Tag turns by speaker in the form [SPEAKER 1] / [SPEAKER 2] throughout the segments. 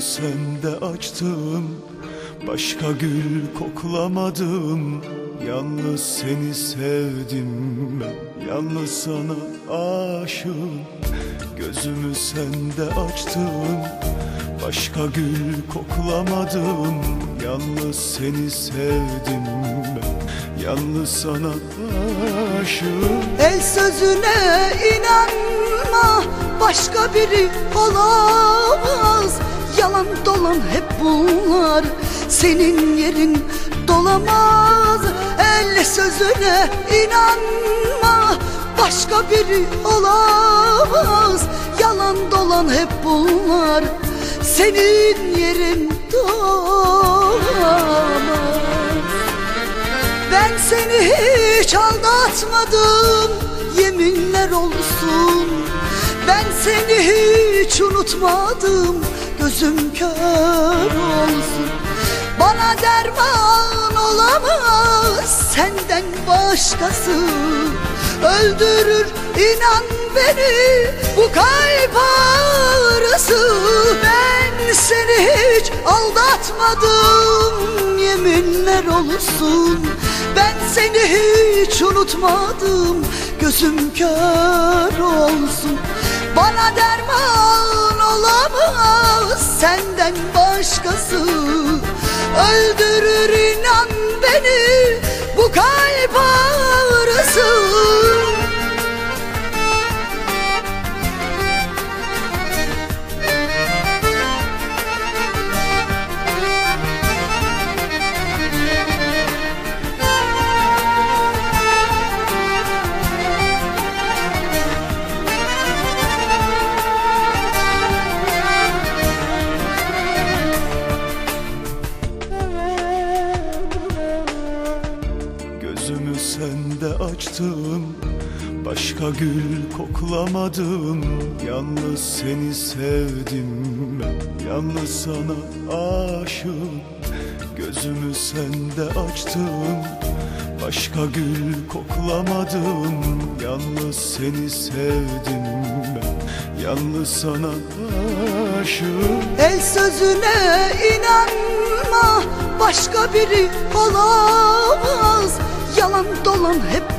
[SPEAKER 1] sende açtım Başka gül koklamadım. Yalnız seni sevdim ben Yalnız sana aşığım. Gözümü sende açtım Başka gül koklamadım. Yalnız seni sevdim ben Yalnız sana aşığım.
[SPEAKER 2] El sözüne inanma Başka biri olamaz Yalan dolan hep bunlar. Senin yerin dolamaz. El sözüne inanma. Başka biri olamaz. Yalan dolan hep bunlar. Senin yerin dolamaz. Ben seni hiç aldatmadım. Yeminler olsun. Ben seni hiç unutmadım Gözüm kör olsun. Bana derman olamaz Senden başkası. Öldürür inan beni Bu kalp ağrısı. Ben seni hiç aldatmadım Yeminler olsun. Ben seni hiç unutmadım Gözüm kör olsun. Bana derman Senden
[SPEAKER 1] Gözümü sende açtım Başka gül koklamadım. Yalnız seni sevdim Yalnız sana aşığım. Gözümü sende açtım Başka gül koklamadım. Yalnız seni sevdim Yalnız sana aşığım.
[SPEAKER 2] El sözüne inanma Başka biri hep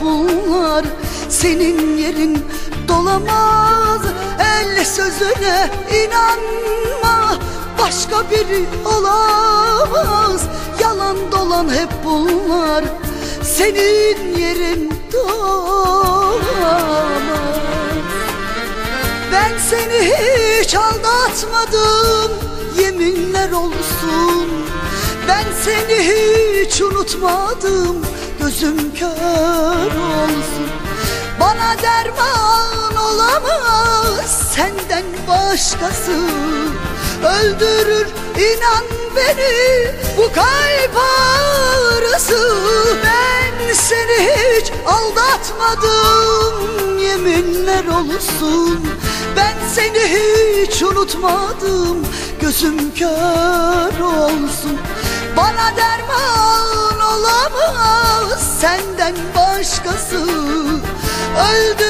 [SPEAKER 2] bunlar Senin yerin. Dolamaz El sözüne inanma. Başka biri olamaz. Yalan dolan hep bunlar Senin yerin. Dolamaz. Ben seni hiç aldatmadım. Yeminler olsun. Ben seni hiç unutmadım Gözüm kör olsun. Bana derman olamaz Senden başkası. Öldürür inan beni Bu kalp ağrısı. Ben seni hiç aldatmadım Yeminler olsun. Ben seni hiç unutmadım Gözüm kör olsun Senden başkası Öldü